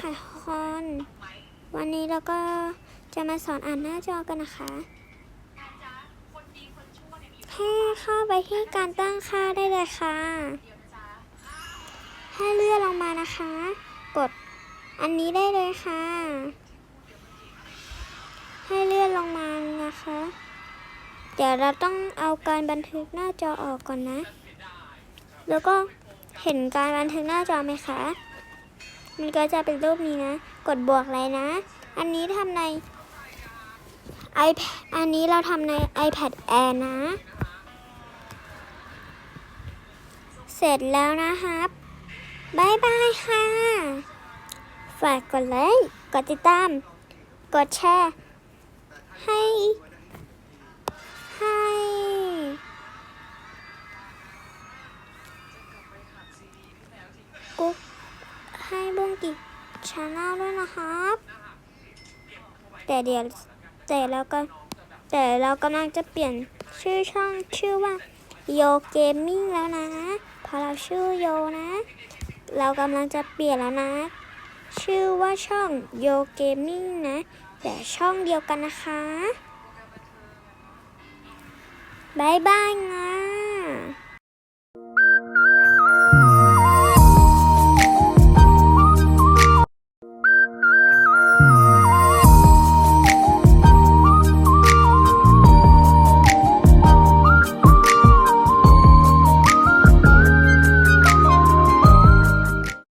ค่ะคอนวันนี้เราก็จะมาสอนอ่านหน้าจอกันนะคะให้เข้าไปที่การตั้งค่าได้เลยค่ะให้เลื่อนลงมานะคะ กดอันนี้ได้เลยค่ะ ให้เลื่อนลงมานะคะ เดี๋ยวเราต้องเอาการบันทึกหน้าจอออกก่อนนะ แล้วก็เห็นการบันทึกหน้าจอไหมคะ มันก็จะเป็นรูปนี้นะ กดบวกเลยนะ อันนี้ทำใน iPad อันนี้เราทำใน iPad Air นะ เสร็จแล้วนะครับบายบายค่ะ ฝากกดไลค์ กดติดตาม กดแชร์ ให้ให้ กิชาแนลด้วยนะครับ แต่เดี๋ยวแต่เราก็แต่เรากำลังจะเปลี่ยนชื่อช่องชื่อว่าโยเกมมิ่งแล้วนะเพราะเราชื่อโยนะ เรากำลังจะเปลี่ยนแล้วนะ ชื่อว่าช่องโยเกมมิ่งนะ แต่ช่องเดียวกันนะคะบายบายนะ